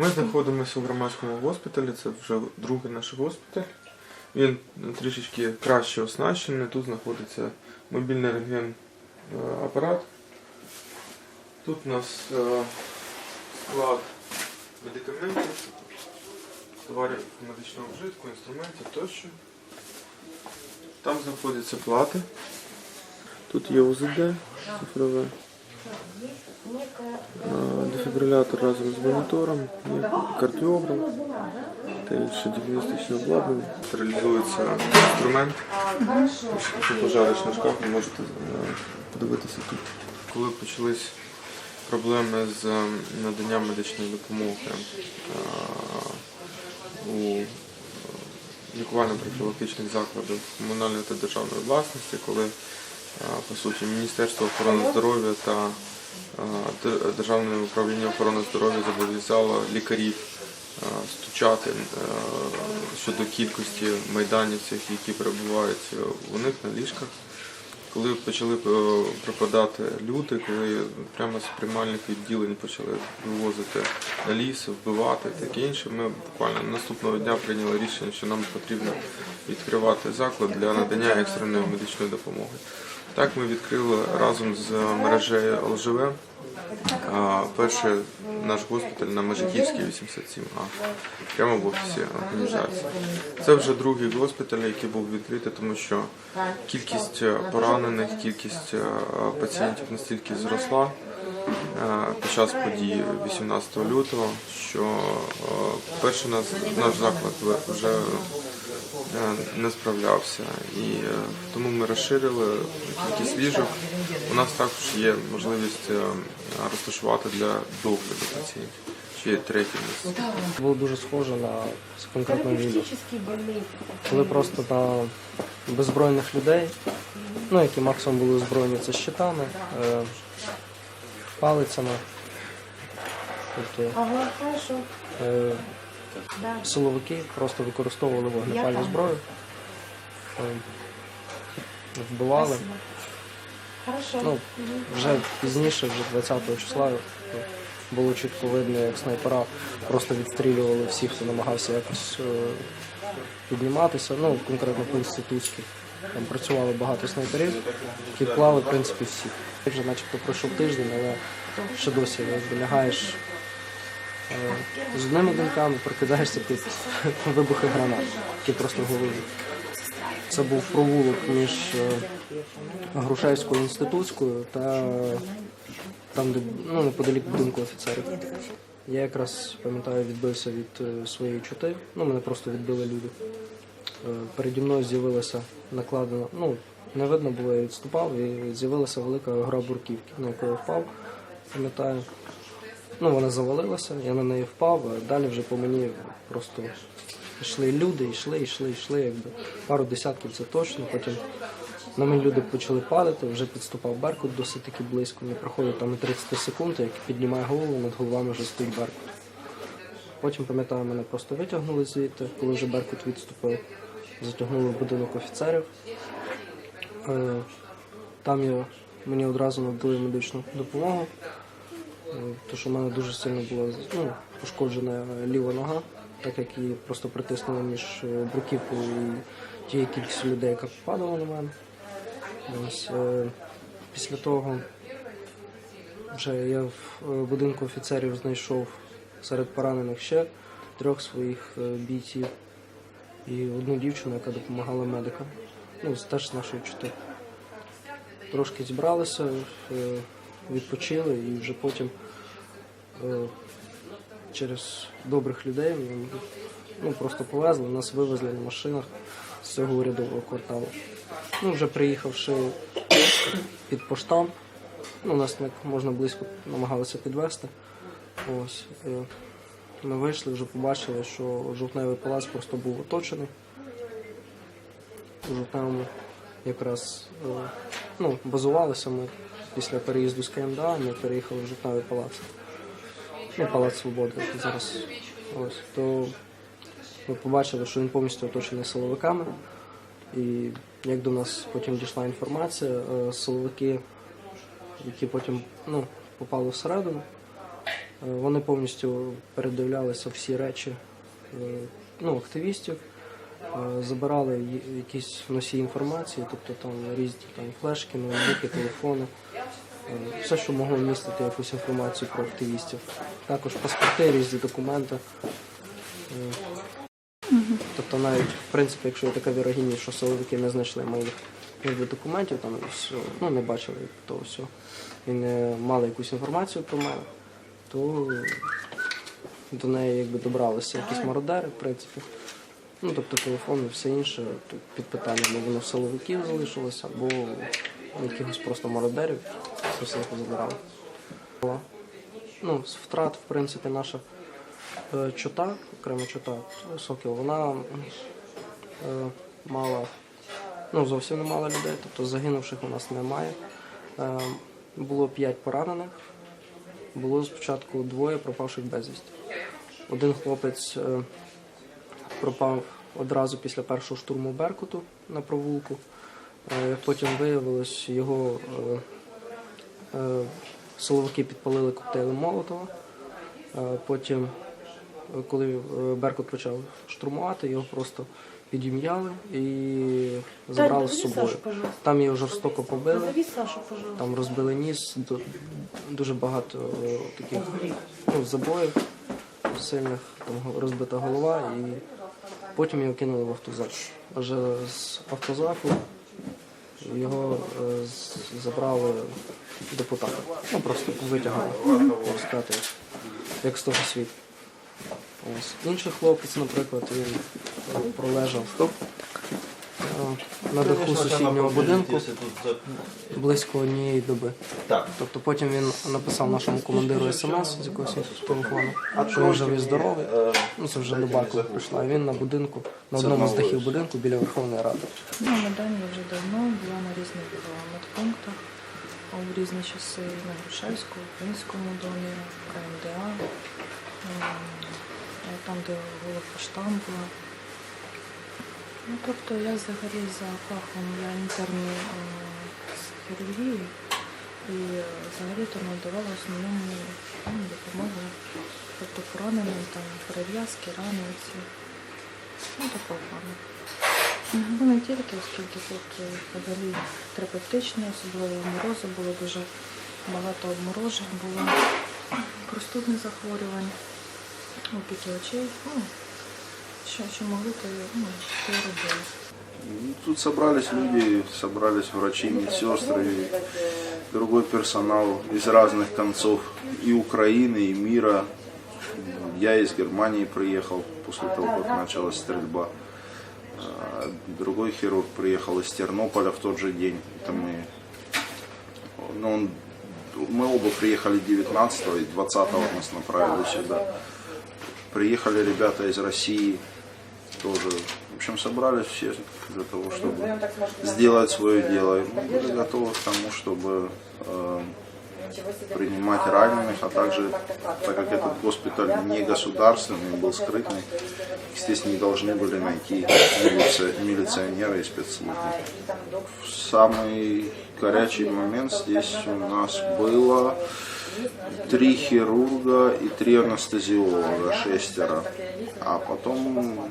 Ми знаходимося у громадському госпіталі, це вже другий наш госпіталь. Він трішечки краще оснащений. Тут знаходиться мобільний рентген е. Тут у нас е, склад медикаментів, товарів медичного вжитку, інструментів тощо. Там знаходяться плати. Тут є УЗД цифрове. Е, Дефібрилятор разом з монітором, є кардіограф та інше діагностичне обладнання. Стерилізується інструмент. Якщо пожариш на шкаф, ви можете е, подивитися тут. Коли почались проблеми з е, наданням медичної допомоги е, у лікувально-профілактичних закладах комунальної та державної власності, коли е, по суті Міністерство охорони здоров'я та Державне управління охорони здоров'я зобов'язало лікарів стучати щодо кількості майданівців, які перебувають е, у них на ліжках. Коли почали е, пропадати люди, коли прямо з приймальних відділень почали вивозити на ліс, вбивати таке інше, ми буквально наступного дня прийняли рішення, що нам потрібно відкривати заклад для надання екстреної медичної допомоги. Так ми відкрили разом з мережею ЛЖВ перший наш госпіталь на Межиківській 87А, прямо в офісі організації. Це вже другий госпіталь, який був відкритий, тому що кількість е, поранених, кількість е, пацієнтів настільки зросла е, під час подій 18 лютого, що перший наш, заклад вже не справлявся. І е, тому ми розширили кількість ліжок. У нас також є можливість е, розташувати для догляду пацієнтів. Є третє місце. Було дуже схоже на конкретну війну. Коли просто на беззбройних людей, ну які максимум були озброєні це щитами, е, палицями, тобто е, Да. силовики просто використовували вогнепальну зброю, е, вбивали. Хорошо. Ну, вже пізніше, вже 20 числа, е, було чітко видно, як снайпера просто відстрілювали всіх, хто намагався якось е, підніматися. Ну, конкретно по інститутських. Там працювало багато снайперів, які клали, в принципі, всіх. Вже начебто пройшов тиждень, але ще досі якби, лягаєш е, з одними думками, прокидаєшся під вибухи гранат, які просто в голові. Це був провулок між е, Грушевською інститутською та там, де ну, неподалік будинку офіцерів. Я якраз пам'ятаю, відбився від е, своєї чути. Ну, мене просто відбили люди. Е, переді мною з'явилася накладена, ну, не видно було, я відступав, і з'явилася велика гра бурківки, на яку я впав, пам'ятаю. Ну, вона завалилася, я на неї впав, а далі вже по мені просто йшли люди, йшли, йшли, йшли, якби пару десятків це точно. Потім на мене люди почали падати, вже підступав Беркут досить таки близько. Не проходить там і 30 секунд, як піднімає голову, над головами вже стоїть Беркут. Потім, пам'ятаю, мене просто витягнули звідти, коли вже Беркут відступив, затягнули в будинок офіцерів. Е, Там я, мені одразу надали медичну допомогу, тому що в мене дуже сильно була ну, пошкоджена ліва нога, так як її просто притиснуло між е, бруківкою і тією кількістю людей, яка попадала на мене. Ось, е, після того вже я в е, будинку офіцерів знайшов серед поранених ще трьох своїх е, бійців і одну дівчину, яка допомагала медикам. Ну, теж з нашої чути. Трошки зібралися, е, відпочили і вже потім е, через добрих людей ну, просто повезли, нас вивезли на машинах з цього урядового кварталу. Ну, вже приїхавши під поштам, ну, нас не можна близько намагалися підвести. Ось, е, ми вийшли, вже побачили, що жовтневий палац просто був оточений. У жовтневому якраз е, ну, базувалися ми після переїзду з КМДА, ми переїхали в жовтневий палац. Ну, Палац Свободи зараз. Ось, то ми побачили, що він повністю оточений силовиками. І як до нас потім дійшла інформація, е, силовики, які потім ну, попали всередину, Е, Вони повністю передивлялися всі речі е, ну, активістів, забирали ї- якісь носії інформації, тобто там різні там, флешки, ноутбуки, телефони, е, все, що могло містити якусь інформацію про активістів. Також паспорти, різні документи. Е, Тобто навіть, в принципі, якщо є така вірогідність, що силовики не знайшли моїх документів, там, ну, не бачили того всього, і не мали якусь інформацію про мене, то до неї якби добралися якісь мародери, в принципі. Ну, тобто телефон і все інше тут під питанням, воно в силовиків залишилося, або якихось просто мародерів, це все позабирали. Ну, з втрат, в принципі, наша е, чота, окрема чота Сокіл, вона е, мала, ну, зовсім не мало людей, тобто загинувших у нас немає. Е, було п'ять поранених, було спочатку двоє пропавших безвісті. Один хлопець е, пропав одразу після першого штурму Беркуту на провулку. Е, Як потім виявилось, його е, е, силовики підпалили коктейлем Молотова. Потім, коли Беркут почав штурмувати, його просто підім'яли і забрали з собою. Там його жорстоко побили. Там розбили ніс, дуже багато таких ну, забоїв сильних, там розбита голова, і потім його кинули в автозак. Вже з автозаку його е, забрали депутати. Ну просто витягали, можна сказати, як з того світу. Ось. Інший хлопець, наприклад, він е, пролежав на даху сусіднього будинку близько однієї доби. Тобто потім він написав нашому командиру смс з якогось телефону, що він живий здоровий. Ну це вже доба, коли прийшла. І він на будинку, на одному з дахів будинку біля Верховної Ради. Ну, на Дані вже давно була на різних е, медпунктах у різні часи на Грушевському, Українському домі, КМДА, ем, е, там, де Голопоштам була. Ну, тобто я взагалі за фахом я інтерні е, з хірургії і е, взагалі-то надавала основному ну, допомогу тобто пораненим, там перев'язки, рани ці. Ну, такого плану. Ну, не тільки, оскільки тут е, взагалі терапевтичні, особливо морози було дуже багато обморожень було, простудних захворювань, опіки очей. Ну, що, що могли, то, ну, то й робили. Ну, Тут собрались люди, собрались врачи, медсестры, и другой персонал из разных концов и Украины, и мира. Я из Германии приехал после того, как началась стрельба. А, Другой хирург приехал из Тернополя в тот же день. Это мы, ну, он, мы оба приехали 19 и 20 нас направили сюда. Приехали ребята из России, тоже. В общем, собрались все для того, чтобы сделать свое дело. И мы были готовы к тому, чтобы э, принимать раненых, а также, так как этот госпиталь не государственный, был скрытный, здесь не должны были найти милиционеры и спецслужбы. В самый горячий момент здесь у нас было три хирурга и три анестезиолога, шестеро. А потом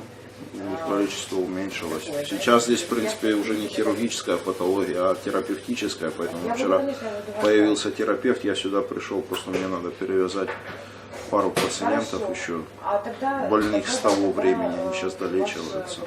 количество уменьшилось. Сейчас здесь, в принципе, уже не хирургическая патология, а терапевтическая. Поэтому вчера появился терапевт, я сюда пришел, просто мне надо перевязать пару пациентов еще больных с того времени, они сейчас долечиваются.